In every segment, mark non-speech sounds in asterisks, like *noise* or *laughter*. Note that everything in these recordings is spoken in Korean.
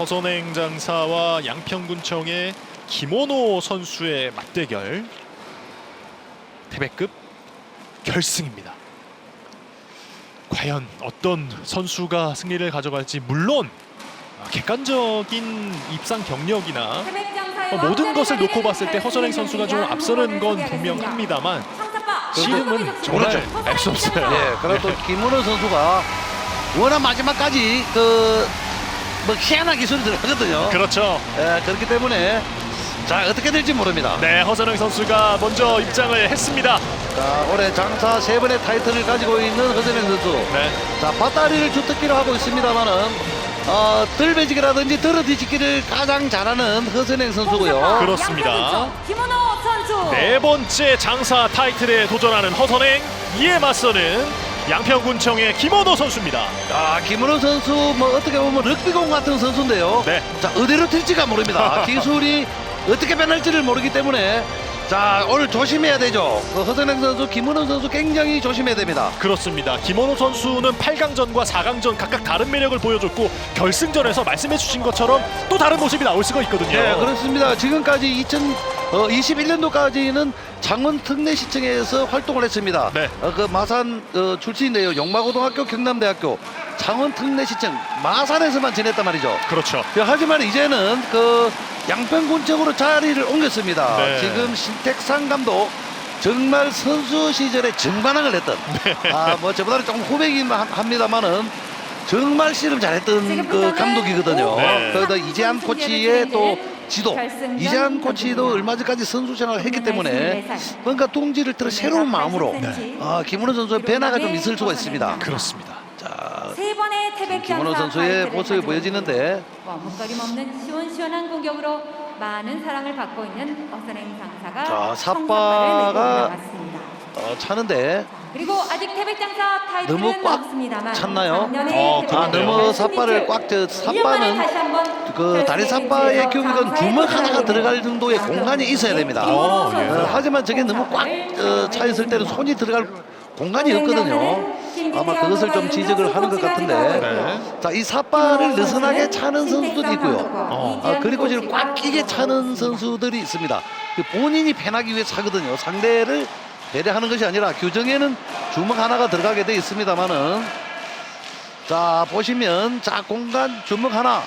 허선행 장사와 양평군청의 김원호 선수의 맞대결 태백급 결승입니다. 과연 어떤 선수가 승리를 가져갈지 물론 아, 객관적인 입상 경력이나 어, 모든 것을 놓고 봤을 때 허선행 선수가 좀 앞서는 건 분명합니다만 지금은 정말 알수 없어요. 예, 그래도 김문호 선수가 워낙 마지막까지 그 뭐 희한한 기술이 들어가거든요. 그렇죠. 예, 그렇기 때문에 자 어떻게 될지 모릅니다. 네, 허선행 선수가 먼저 입장을 했습니다. 자 올해 장사 세 번의 타이틀을 가지고 있는 허선행 선수. 네, 자 밧다리를 주특기로 하고 있습니다만은 어, 들배지기라든지 들어뒤집기를 가장 잘하는 허선행 선수고요. 그렇습니다. 김원호 선수. 네 번째 장사 타이틀에 도전하는 허선행 이에 맞서는 양평군청의 김원호 선수입니다. 아 김은호 선수 뭐 어떻게 보면 럭비공 같은 선수인데요. 네. 자 어디로 튈지가 모릅니다. *laughs* 기술이 어떻게 변할지를 모르기 때문에 자 오늘 조심해야 되죠. 그 허선행 선수, 김은호 선수 굉장히 조심해야 됩니다. 그렇습니다. 김원호 선수는 8강전과 4강전 각각 다른 매력을 보여줬고 결승전에서 말씀해주신 것처럼 또 다른 모습이 나올 수가 있거든요. 네 그렇습니다. 지금까지 2021년도까지는 창원 특례시청에서 활동을 했습니다. 네. 어, 그 마산 어, 출신인데요. 용마고등학교, 경남대학교, 창원 특례시청 마산에서만 지냈단 말이죠. 그렇죠. 그, 하지만 이제는 그 양평군청으로 자리를 옮겼습니다. 네. 지금 신택상 감독 정말 선수 시절에 정관왕을 했던 네. 아뭐 저보다는 조금 후배이긴 하- 합니다만은 정말 씨름 잘했던 그 감독이거든요. 네. 그러다 이재한 코치의 또 지도 이재한 코치도 얼마 전까지 선수 생활을 했기 때문에 뭔가 동지를 들어 새로운 마음으로 아, 김은호 선수의 변화가 좀 있을 수가 있습니다. 그렇습니다. 자, 세 번의 태백 장사 선수의 모습이 보여지는데 머뭇거림 없는 시원시원한 공격으로 많은 사랑을 받고 있는 어선행 장사가 자, 삿바가. 어, 차는데 그리고 아직 태백 장사 타이틀은 너무 꽉 없습니다만 찼나요? 어, 아. 너무 장사 삿발을 승리를 꽉, 저, 1년 만에 삿바는 그 다리 삿바의 장사에 주먹 하나가 들어갈 정도의 공간이 있어야 됩니다. 김원호 어, 예. 하지만 저게 너무 꽉 어, 차 있을 때는 손이 들어갈 공간이 없거든요. 아마 그것을 좀 지적을 하는 것 같은데. 네. 자, 이 삿발을 느슨하게 차는 선수들이 있고요. 어. 아, 그리고 지금 꽉 끼게 차는 선수들이 있습니다. 그 본인이 패나기 위해 차거든요. 상대를 배려하는 것이 아니라 규정에는 주먹 하나가 들어가게 돼 있습니다만은 자 보시면 자 공간 주먹 하나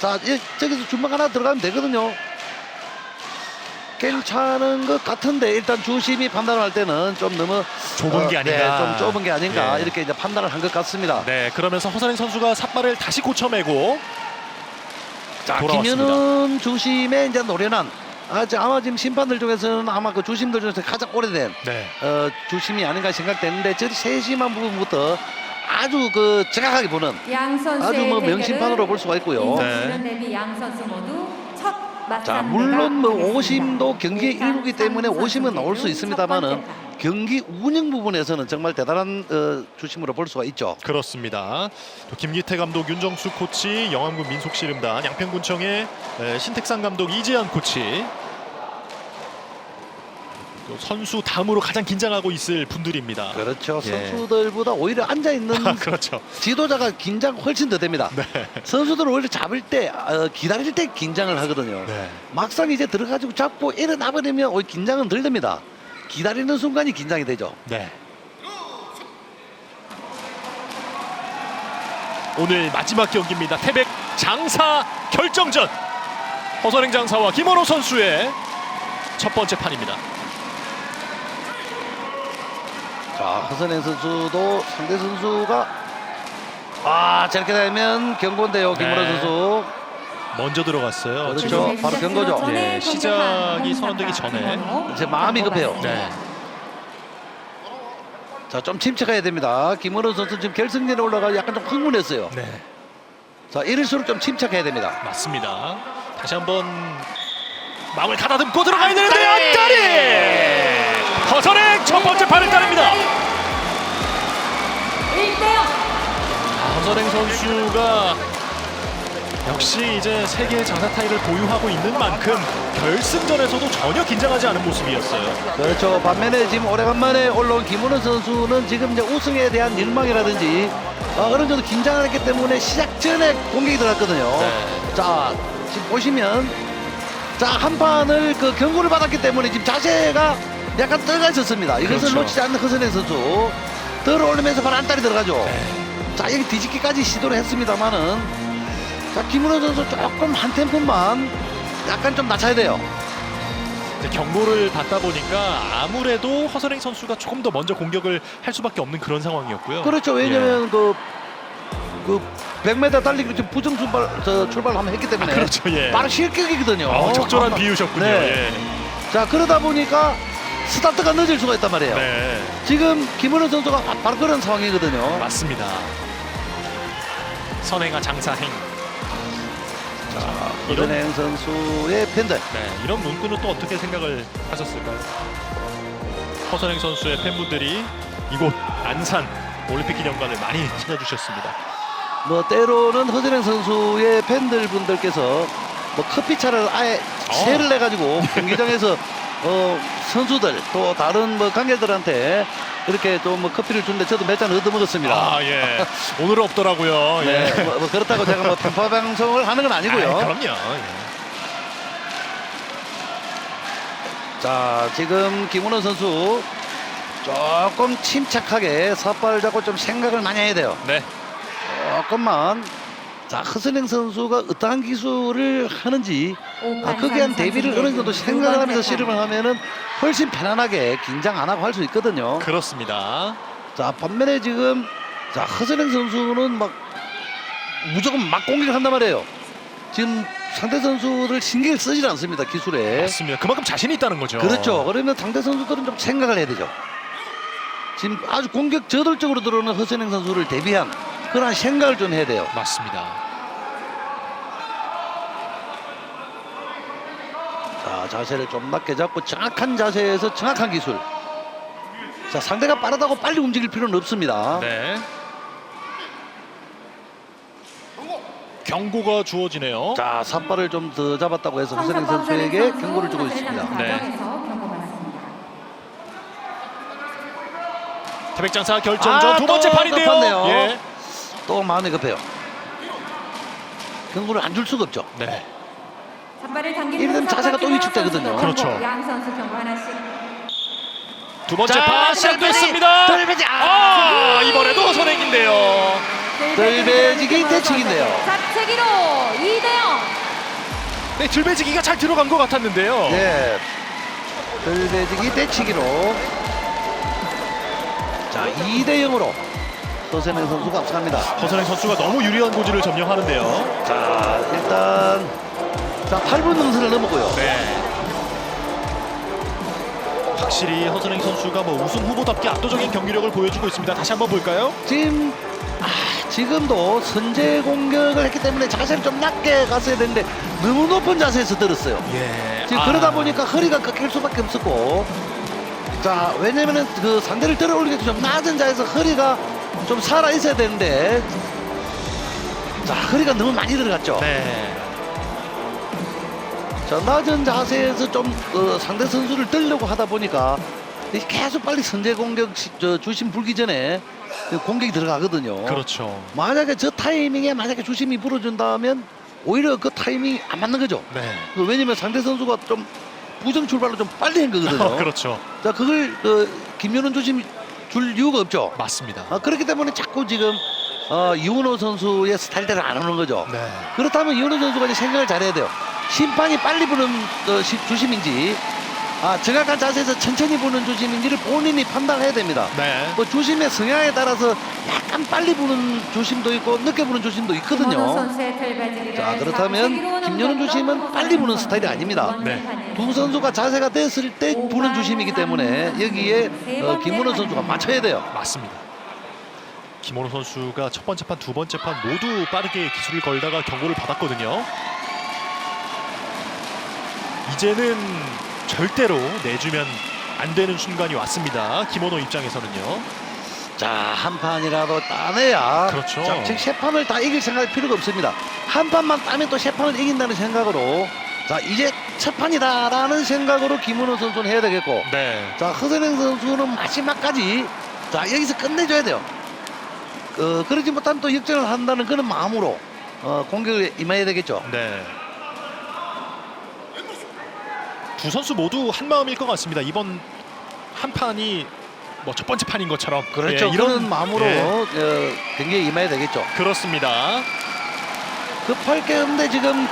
자 이, 저기서 주먹 하나 들어가면 되거든요. 괜찮은 것 같은데 일단 주심이 판단할 때는 좀 너무 좁은 게 아닌가. 네, 좀 좁은 게 아닌가 예. 이렇게 이제 판단을 한 것 같습니다. 네, 그러면서 허선행 선수가 삿발을 다시 고쳐매고 자, 돌아왔습니다. 김현은 주심의 이제 노련한 아, 저 아마 지금 심판들 중에서는 아마 그 주심들 중에서 가장 오래된 네, 어, 주심이 아닌가 생각되는데 저 세심한 부분부터 아주 그 정확하게 보는 양 선수의 아주 뭐 대결은 명심판으로 볼 수가 있고요. 인천시련 대비 양 선수 모두 첫 맞상대가 자 물론 뭐. 오심도 경기의 일부기 때문에 상 오심은 나올 수 있습니다만은. 경기 운영 부분에서는 정말 대단한 어, 주심으로 볼 수가 있죠. 그렇습니다. 또 김기태 감독, 윤정수 코치, 영암군 민속씨름단, 양평군청의 에, 신택상 감독, 이재현 코치. 또 선수 다음으로 가장 긴장하고 있을 분들입니다. 그렇죠. 예. 선수들보다 오히려 앉아 있는 *laughs* 그렇죠. 지도자가 긴장 훨씬 더 됩니다. 네. 선수들은 오히려 잡을 때 어, 기다릴 때 긴장을 하거든요. 네. 막상 이제 들어가지고 잡고 일어나 버리면 오히려 긴장은 덜 됩니다. 기다리는 순간이 긴장이 되죠. 네. 오늘 마지막 경기입니다. 태백 장사 결정전. 허선행 장사와 김원호 선수의 첫 번째 판입니다. 자, 허선행 선수도 상대 선수가 아 저렇게 되면 경고인데요, 김문호 네. 선수. 먼저 들어갔어요. 그렇죠. 지금 바로 경고죠. 예, 시작이 선언되기 전에. 이제 마음이 급해요. 네. 자, 좀 침착해야 됩니다. 김문호 선수 지금 결승전에 올라가 약간 좀 흥분했어요. 네. 자, 이럴수록 좀 침착해야 됩니다. 맞습니다. 다시 한번 마음을 가다듬고 들어가야 되는데 앞다리. 허선행 첫 번째 판을 따냅니다. 아, 허선행 선수가 역시 이제 세계 장사 타이를 보유하고 있는 만큼 결승전에서도 전혀 긴장하지 않은 모습이었어요. 그렇죠. 반면에 지금 오래간만에 올라온 김문호 선수는 지금 이제 우승에 대한 열망이라든지 어, 어느 정도 긴장을 했기 때문에 시작 전에 공격이 들어갔거든요. 네. 자, 지금 보시면 자, 한 판을 그 경고를 받았기 때문에 지금 자세가 약간 떨가 있었습니다. 이것을 그렇죠. 놓치지 않는 허선행 선수. 들어 올리면서 바로 안달이 들어가죠. 네. 자, 여기 뒤집기까지 시도를 했습니다만은 자, 김은호 선수 조금 한 템포만 약간 좀 낮춰야 돼요. 이제 경고를 받다 보니까 아무래도 허선행 선수가 조금 더 먼저 공격을 할 수밖에 없는 그런 상황이었고요. 그렇죠. 왜냐면 그, 그 100m 달리기 지금 부정 출발, 저 출발을 한번 했기 때문에 그렇죠. 예. 바로 실격이거든요. 어, 적절한 아, *laughs* 비유셨군요. 네. 자, 그러다 보니까 스타트가 늦을 수가 있단 말이에요. 예. 네. 지금 김은호 선수가 바- 바로 그런 상황이거든요. 맞습니다. 선행아 장사행. 이런 이은행 선수의 팬들. 네, 이런 문구는 또 어떻게 생각을 하셨을까요? 허선행 선수의 팬분들이 이곳 안산 올림픽 기념관을 많이 찾아주셨습니다. 뭐 때로는 허진행 선수의 팬들 분들께서 뭐 커피차를 아예 어. 세를 내 가지고 *laughs* 경기장에서 어 선수들 또 다른 뭐 관계들한테 이렇게 좀 뭐 커피를 주는데 저도 몇 잔 얻어 먹었습니다. 아 예, *laughs* 오늘은 없더라고요. 네, 예. 뭐, 뭐 그렇다고 제가 뭐 편파 방송을 하는 건 아니고요. 아이, 그럼요. 예. 자 지금 김은호 선수 조금 침착하게 삿발을 잡고 좀 생각을 많이 해야 돼요. 네, 조금만 자 허선행 선수가 어떠한 기술을 하는지 아, 거기에 한 대비를 어느 정도 생각을 하면서 씨름을 하면은 훨씬 편안하게 긴장 안 하고 할 수 있거든요. 그렇습니다. 자 반면에 지금 자 허선행 선수는 막 무조건 막 공격을 한단 말이에요. 지금 상대 선수를 신경을 쓰질 않습니다 기술에. 맞습니다. 그만큼 자신이 있다는 거죠. 그렇죠. 그러면 상대 선수들은 좀 생각을 해야 되죠. 지금 아주 공격 저돌적으로 들어오는 허선행 선수를 대비한 그런 생각을 좀 해야 돼요. 맞습니다. 자 자세를 좀 낮게 잡고 정확한 자세에서 정확한 기술. 자 상대가 빠르다고 빨리 움직일 필요는 없습니다. 네. 경고가 주어지네요. 자 삿발을 좀 더 잡았다고 해서 허선행 선수에게 경고를 주고 있습니다. 네. 태백장사 결정전 아, 두 번째 또 판인데요. 급한데요. 예. 또 마음이 급해요. 경고를 안 줄 수가 없죠. 네. 이러면 자세가 또 위축되거든요. 그렇죠. 양 선수 경고 하나씩. 두 번째 자, 판 시작됐습니다. 덜배지 아, 이번에도 선행인데요. 덜배지기 대칭인데요. 잡채기로 이대영. 네, 들배지기가 잘 들어간 것 같았는데요. 네. 덜배지기 대치기로 자 2대 0으로 서세명 선수가 앞서갑니다. 허선행 선수가 너무 유리한 고지를 점령하는데요. 자 일단 자 8분 능선을 넘었고요. 네. 확실히 허선행 선수가 뭐 우승 후보답게 압도적인 경기력을 보여주고 있습니다. 다시 한번 볼까요? 지금 아, 지금도 선제 공격을 했기 때문에 자세를 좀 낮게 갔어야 되는데 너무 높은 자세에서 들었어요. 예. 지금 그러다 보니까 허리가 꺾일 수밖에 없었고 자 왜냐면은 그 상대를 들어 올리기 좀 낮은 자에서 허리가 좀 살아 있어야 되는데 자 허리가 너무 많이 들어갔죠. 네. 자 낮은 자세에서 좀 어, 상대 선수를 들려고 하다 보니까 계속 빨리 선제 공격 시- 저 주심 불기 전에 그 공격이 들어가거든요. 그렇죠. 만약에 저 타이밍에 만약에 주심이 불어준다면 오히려 그 타이밍이 안 맞는 거죠. 네. 그 왜냐면 상대 선수가 좀 부정 출발로 좀 빨리 한 거거든요. *laughs* 그렇죠. 자 그걸 그 김연훈 조심이 줄 이유가 없죠. 맞습니다. 아, 그렇기 때문에 자꾸 지금 어, 이훈호 선수의 스타일대로 안 오는 거죠. 네. 그렇다면 이훈호 선수가 이제 생각을 잘해야 돼요. 심판이 빨리 부는 어, 시- 주심인지 아, 정확한 자세에서 천천히 부는 주심인지를 본인이 판단해야 됩니다. 네. 뭐 주심의 성향에 따라서 약간 빨리 부는 주심도 있고 늦게 부는 주심도 있거든요. 자 그렇다면 김연훈 주심은 빨리 부는 스타일이 아닙니다. 네. 두 선수가 자세가 됐을 때 부는 주심이기 때문에 여기에 어, 김문호 선수가 맞춰야 돼요. 맞습니다. 김원호 선수가 첫 번째 판, 두 번째 판 모두 빠르게 기술을 걸다가 경고를 받았거든요. 이제는 절대로 내주면 안 되는 순간이 왔습니다. 김원호 입장에서는요. 자 한 판이라도 따내야 그렇죠. 자, 즉 세 판을 다 이길 생각할 필요가 없습니다. 한 판만 따면 또 세 판을 이긴다는 생각으로 자 이제 첫 판이다라는 생각으로 김문호 선수는 해야 되겠고 네. 자 허선행 선수는 마지막까지 자 여기서 끝내줘야 돼요. 어, 그러지 못하면 또 역전을 한다는 그런 마음으로 어, 공격에 임해야 되겠죠. 네. 두 선수 모두 한 마음일 것 같습니다. 이번 한 판이 뭐 첫 번째 판인 것처럼 그렇죠. 예, 이런 마음으로 예, 어, 경기에 임해야 되겠죠. 그렇습니다. 급할 게 없는데 지금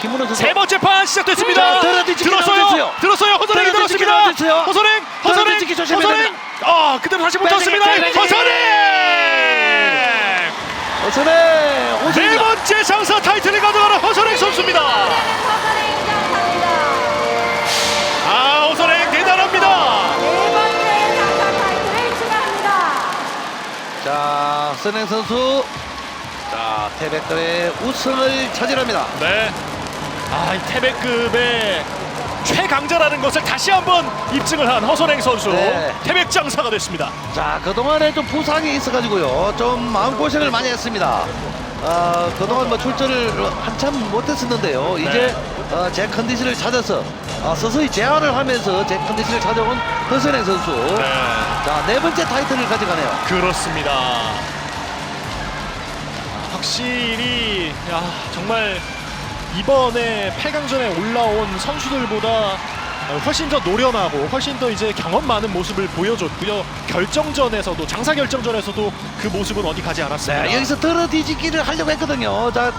김문호 선수 세 번째 판 시작됐습니다. 들었어요. 들었어요. 허선행이 들었습니다. 허선행, 허선행, 허선행. 아, 그대로 다시 빼내기. 허선행. 어서네 네. 번째 장사 타이틀을 가져가는 허선행 선수입니다. 허선행. 아, 허선행 대단합니다. 네 번째 장사 타이틀을 추가합니다. 자 선행 선수 자 태백급의 우승을 차지합니다. 네. 아, 이 태백급의 최강자라는 것을 다시 한번 입증을 한 허선행 선수. 네. 태백 장사가 됐습니다. 자 그동안에 좀 부상이 있어가지고요 좀 마음 고생을 많이 했습니다. 아 그동안 뭐 출전을 한참 못했었는데요 이제 어, 제 컨디션을 찾아서 어, 서서히 재활을 하면서 제 컨디션을 찾아온 허선행 선수 네. 자 네 번째 타이틀을 가져가네요. 그렇습니다. 확실히 야, 정말 이번에 8강전에 올라온 선수들보다 훨씬 더 노련하고 훨씬 더 이제 경험 많은 모습을 보여줬고요. 결정전에서도 장사 결정전에서도 그 모습은 어디 가지 않았습니다. 네, 여기서 들어 뒤집기를 하려고 했거든요. 자,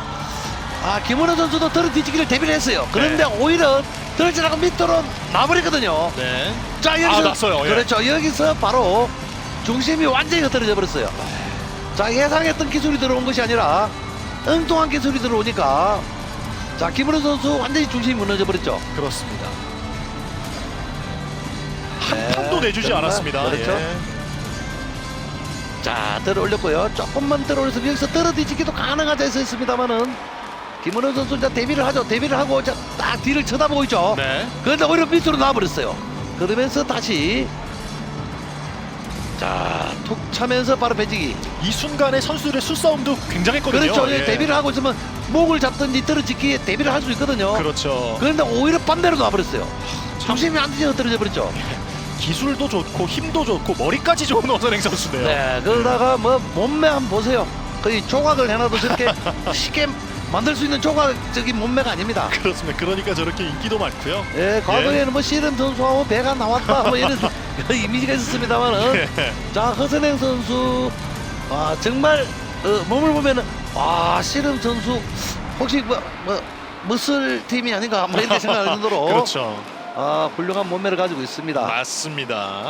아, 김원호 선수도 들어 뒤집기를 대비를 했어요. 그런데 네. 오히려 들지라고 밑으로 나버리거든요. 네. 자, 아, 여기서 났어요. 예. 그렇죠. 여기서 바로 중심이 완전히 흐트러져 버렸어요. 자, 예상했던 기술이 들어온 것이 아니라 엉뚱한 기술이 들어오니까 자, 김원호 선수 완전히 중심이 무너져 버렸죠. 그렇습니다. 한 네, 판도 내주지 정말 않았습니다. 그렇죠. 예. 자, 들어 올렸고요. 조금만 들어 올려서 여기서 들어 뒤집기도 가능하자 했습니다만은 김원호 선수 이제 데뷔를 하죠. 데뷔를 하고 딱 뒤를 쳐다보고 있죠. 네. 그런데 오히려 밑으로 놔버렸어요. 그러면서 다시 자, 툭 차면서 바로 배지기. 이 순간에 선수들의 수싸움도 굉장했거든요. 그렇죠. 예. 데뷔를 하고 있으면 목을 잡든지 들어지기에 데뷔를 할 수 있거든요. 그렇죠. 그런데 오히려 반대로 놔버렸어요. 중심이 완전히 흩어져 버렸죠. 기술도 좋고 힘도 좋고 머리까지 좋은 어선행 선수네요. 네, 그러다가 뭐 몸매 한번 보세요. 거의 조각을 해놔도 저렇게 *laughs* 쉽게 만들 수 있는 조각적인 몸매가 아닙니다. 그렇습니다. 그러니까 저렇게 인기도 많고요. 예, 과거에는 뭐 씨름 선수하고 배가 나왔다 뭐 이런 *laughs* *laughs* 이미지가 있었습니다만은 예. 자 허선행 선수 아 정말 어, 몸을 보면은 아 씨름 선수 혹시 뭐, 뭐 무슬 팀이 아닌가 뭐 이렇게 생각할 *laughs* 정도로 그렇죠. 아 훌륭한 몸매를 가지고 있습니다. 맞습니다.